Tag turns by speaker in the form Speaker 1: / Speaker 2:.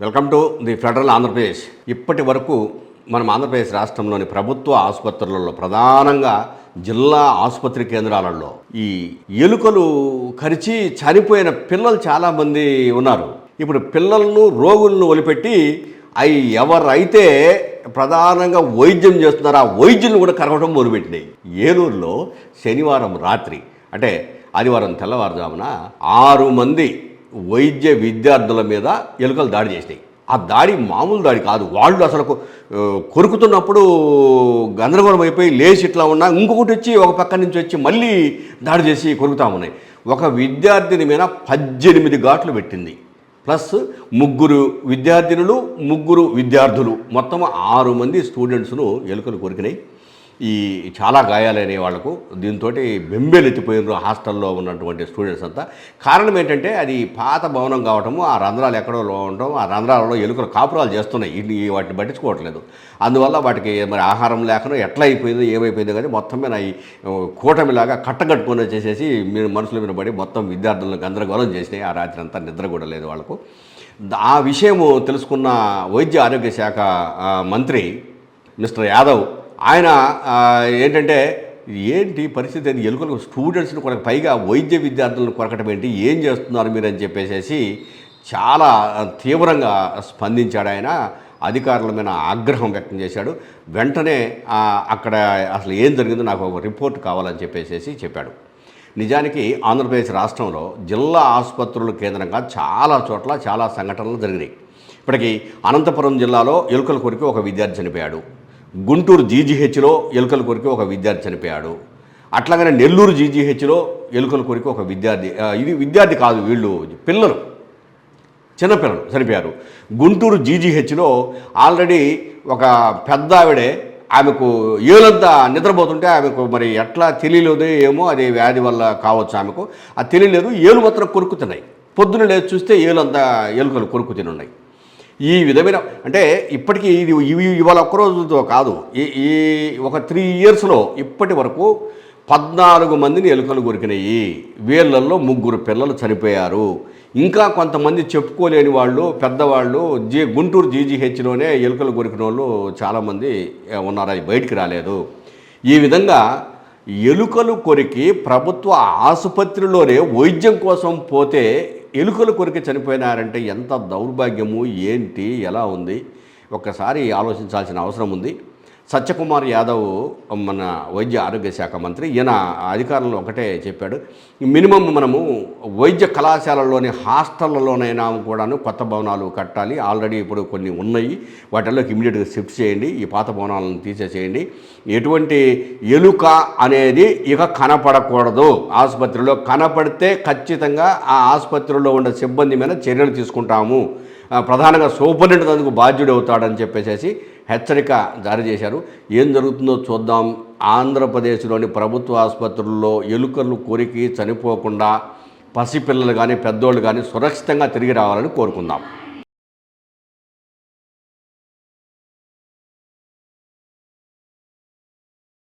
Speaker 1: Welcome to the Federal Andhra Pradesh. ఇప్పటి వరకు మనం ఆంధ్రప్రదేశ్ రాష్ట్రంలోని ప్రభుత్వ ఆసుపత్రులలో ప్రధానంగా జిల్లా ఆసుపత్రి కేంద్రాలలో ఈ ఎలుకలు కరిచి చనిపోయిన పిల్లలు చాలామంది ఉన్నారు. ఇప్పుడు పిల్లలను రోగులను వదిలిపెట్టి అవి ఎవరైతే ప్రధానంగా వైద్యం చేస్తున్నారో ఆ వైద్యులను కూడా కరవడం మొదలుపెట్టినాయి. ఏలూరులో శనివారం రాత్రి అంటే ఆదివారం తెల్లవారుజామున ఆరు మంది వైద్య విద్యార్థుల మీద ఎలుకలు దాడి చేసినాయి. ఆ దాడి మామూలు దాడి కాదు. వాళ్ళు అసలు కొరుకుతున్నప్పుడు గందరగోళం అయిపోయి లేచి ఇట్లా ఉన్నా ఇంకొకటి వచ్చి ఒక పక్క నుంచి వచ్చి మళ్ళీ దాడి చేసి కొరుకుతా ఉన్నాయి. ఒక విద్యార్థిని మీద పద్దెనిమిది ఘాట్లు పెట్టింది. ప్లస్ ముగ్గురు విద్యార్థినులు ముగ్గురు విద్యార్థులు. మొత్తం ఆరు మంది స్టూడెంట్స్ను ఎలుకలు కొరికినాయి. ఈ చాలా గాయాలైన వాళ్ళకు దీంతో బెంబేలెత్తిపోయినారు హాస్టల్లో ఉన్నటువంటి స్టూడెంట్స్ అంతా. కారణం ఏంటంటే అది పాత భవనం కావటము ఆ రంధ్రాలు ఎక్కడో ఉండటం ఆ రంధ్రాలలో ఎలుకలు కాపురాలు చేస్తున్నాయి. ఇన్ని వాటిని పట్టించుకోవట్లేదు. అందువల్ల వాటికి మరి ఆహారం లేకుండా ఎట్లా అయిపోయిందో ఏమైపోయిందో కానీ మొత్తం మీద ఈ కూటమిలాగా కట్టగట్టుకొని వచ్చేసేసి మీరు మనుషుల మీద పడి మొత్తం విద్యార్థులను గందరగోళం చేసినాయి. ఆ రాత్రి అంతా నిద్ర కూడా లేదు వాళ్ళకు. ఆ విషయము తెలుసుకున్న వైద్య ఆరోగ్య శాఖ మంత్రి మిస్టర్ యాదవ్ ఆయన ఏంటంటే ఏంటి పరిస్థితి అని ఎలుకలు స్టూడెంట్స్ని కొరకు పైగా వైద్య విద్యార్థులను కొరకటం ఏంటి? ఏం చేస్తున్నారు మీరు అని చెప్పేసి చాలా తీవ్రంగా స్పందించాడు ఆయన. అధికారుల మీద ఆగ్రహం వ్యక్తం చేశాడు. వెంటనే అక్కడ అసలు ఏం జరిగిందో నాకు ఒక రిపోర్ట్ కావాలని చెప్పేసి చెప్పాడు. నిజానికి ఆంధ్రప్రదేశ్ రాష్ట్రంలో జిల్లా ఆసుపత్రుల కేంద్రంగా చాలా చోట్ల చాలా సంఘటనలు జరిగినాయి. ఇప్పటికి అనంతపురం జిల్లాలో ఎలుకల కొరికి ఒక విద్యార్థి చనిపోయాడు. గుంటూరు జీజీహెచ్లో ఎలుకల కొరికి ఒక విద్యార్థి చనిపోయాడు. అట్లాగనే నెల్లూరు జీజీహెచ్లో ఎలుకల కొరికి ఒక విద్యార్థి ఇది విద్యార్థి కాదు వీళ్ళు పిల్లలు చిన్నపిల్లలు చనిపోయారు. గుంటూరు జీజీహెచ్లో ఆల్రెడీ ఒక పెద్ద ఆవిడే ఆమెకు ఏలంతా నిద్రపోతుంటే ఆమెకు మరి ఎట్లా తెలియలేదు ఏమో అది వ్యాధి వల్ల కావచ్చు ఆమెకు. అది తెలియలేదు ఏలు మాత్రం కొరుకుతున్నాయి. పొద్దున లేదు చూస్తే ఏలంతా ఎలుకలు కొరుకు తినున్నాయి ఈ విధమైన అంటే ఇప్పటికీ ఇది ఇవి ఇవాళ ఒక్కరోజుతో కాదు ఈ ఈ ఒక త్రీ ఇయర్స్లో ఇప్పటి వరకు పద్నాలుగు మందిని ఎలుకలు కొరికినాయి వీళ్ళల్లో ముగ్గురు పిల్లలు చనిపోయారు. ఇంకా కొంతమంది చెప్పుకోలేని వాళ్ళు పెద్దవాళ్ళు జీ గుంటూరు జీజీహెచ్లోనే ఎలుకలు కొరికిన వాళ్ళు చాలామంది ఉన్నారు. అది బయటికి రాలేదు. ఈ విధంగా ఎలుకలు కొరికి ప్రభుత్వ ఆసుపత్రిలోనే వైద్యం కోసం పోతే ఎలుకలు కొరికే చనిపోయినారంటే ఎంత దౌర్భాగ్యము ఏంటి ఎలా ఉంది? ఒక్కసారి ఆలోచించాల్సిన అవసరం ఉంది. సత్యకుమార్ యాదవ్ మన వైద్య ఆరోగ్య శాఖ మంత్రి. ఈయన అధికారంలో ఒకటే చెప్పాడు. మినిమం మనము వైద్య కళాశాలలోని హాస్టళ్ళలోనైనా కూడాను కొత్త భవనాలు కట్టాలి. ఆల్రెడీ ఇప్పుడు కొన్ని ఉన్నాయి. వాటిల్లోకి ఇమీడియట్గా షిఫ్ట్ చేయండి. ఈ పాత భవనాలను తీసేసేయండి. ఎటువంటి ఎలుక అనేది ఇక కనపడకూడదు. ఆసుపత్రిలో కనపడితే ఖచ్చితంగా ఆ ఆసుపత్రిలో ఉన్న సిబ్బంది మీద చర్యలు తీసుకుంటాము. ప్రధానంగా సూపరింటెండెంట్ అందుకు బాధ్యుడు అవుతాడని చెప్పేసి హెచ్చరిక జారీ చేశారు. ఏం జరుగుతుందో చూద్దాం. ఆంధ్రప్రదేశ్లోని ప్రభుత్వ ఆసుపత్రుల్లో ఎలుకలు కొరికి చనిపోకుండా పసిపిల్లలు కానీ పెద్దోళ్ళు కానీ సురక్షితంగా తిరిగి రావాలని కోరుకుందాం.